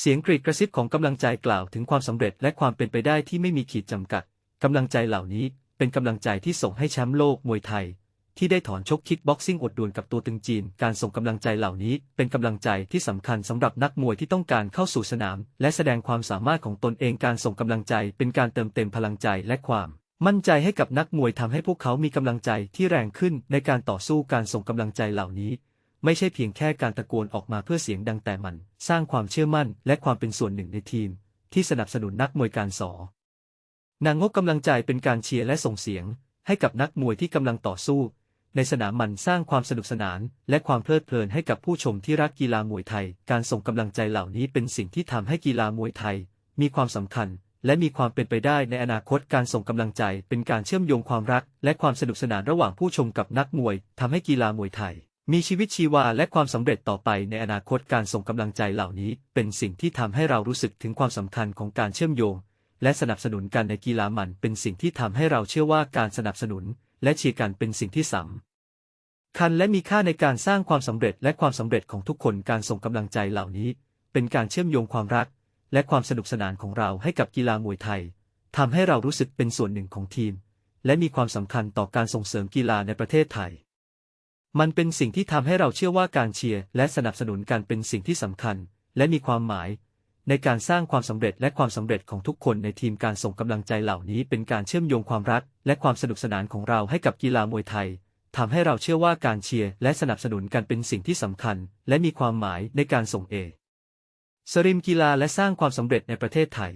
เสียงกรีดกระซิบของกำลังใจกล่าวถึงความสำเร็จและความเป็นไปได้ที่ไม่มีขีดจำกัด กำลังใจเหล่านี้เป็นกำลังใจที่ส่งให้แชมป์โลกมวยไทย ที่ได้ถอนชกคิกบ็อกซิ่งอดดวลกับตัวตึงจีน การส่งกำลังใจเหล่านี้เป็นกำลังใจที่สำคัญสำหรับนักมวยที่ต้องการเข้าสู่สนาม และแสดงความสามารถของตนเองการส่งกำลังใจเป็นการเติมเต็มพลังใจและความมั่นใจให้กับนักมวยทำให้พวกเขามีกำลังใจที่แรงขึ้นในการต่อสู้การส่งกำลังใจเหล่านี้ ไม่ใช่เพียงแค่การตะโกนออกมาเพื่อเสียงดังแต่มัน สร้างความเชื่อมั่นและความเป็นส่วนหนึ่งในทีม ที่สนับสนุนนักมวยการสอนางงบกำลังใจเป็นการเชียร์และส่งเสียง ให้กับนักมวยที่กำลังต่อสู้ ในสนามมันสร้างความสนุกสนาน และความเพลิดเพลินให้กับผู้ชมที่รักกีฬามวยไทย การส่งกำลังใจเหล่านี้เป็นสิ่งที่ทำให้กีฬามวยไทย มีความสำคัญและมีความเป็นไปได้ในอนาคตการส่งกำลังใจเป็นการเชื่อมโยงความรัก และความสนุกสนานระหว่างผู้ชมกับนักมวยทำให้กีฬามวยไทย มีชีวิตชีวาและความสำเร็จต่อไปในอนาคตการส่งกำลังใจเหล่านี้ เป็นสิ่งที่ทำให้เรารู้สึกถึงความสำคัญของการเชื่อมโยง และสนับสนุนกันในกีฬามันเป็นสิ่งที่ทำให้เราเชื่อว่าการสนับสนุน และเชียร์กันเป็นสิ่งที่สำคัญและมีค่าในการสร้างความสำเร็จและความสำเร็จของทุกคนการส่งกำลังใจเหล่านี้ เป็นการเชื่อมโยงความรัก และความสนุกสนานของเราให้กับกีฬามวยไทยทำให้เรารู้สึกเป็นส่วนหนึ่งของทีม และมีความสำคัญต่อการส่งเสริมกีฬาในประเทศไทย มันเป็นสิ่งที่ทำให้เราเชื่อว่าการเชียร์และสนับสนุนกันเป็นสิ่งที่สำคัญ และมีความหมาย ในการสร้างความสำเร็จและความสำเร็จของทุกคนในทีมการส่งกำลังใจเหล่านี้เป็นการเชื่อมโยงความรัก และความสนุกสนานของเราให้กับกีฬามวยไทยทำให้เราเชื่อว่าการเชียร์และสนับสนุนกันเป็นสิ่งที่สำคัญ และมีความหมายในการส่งเอสริมกีฬาและสร้างความสำเร็จในประเทศไทย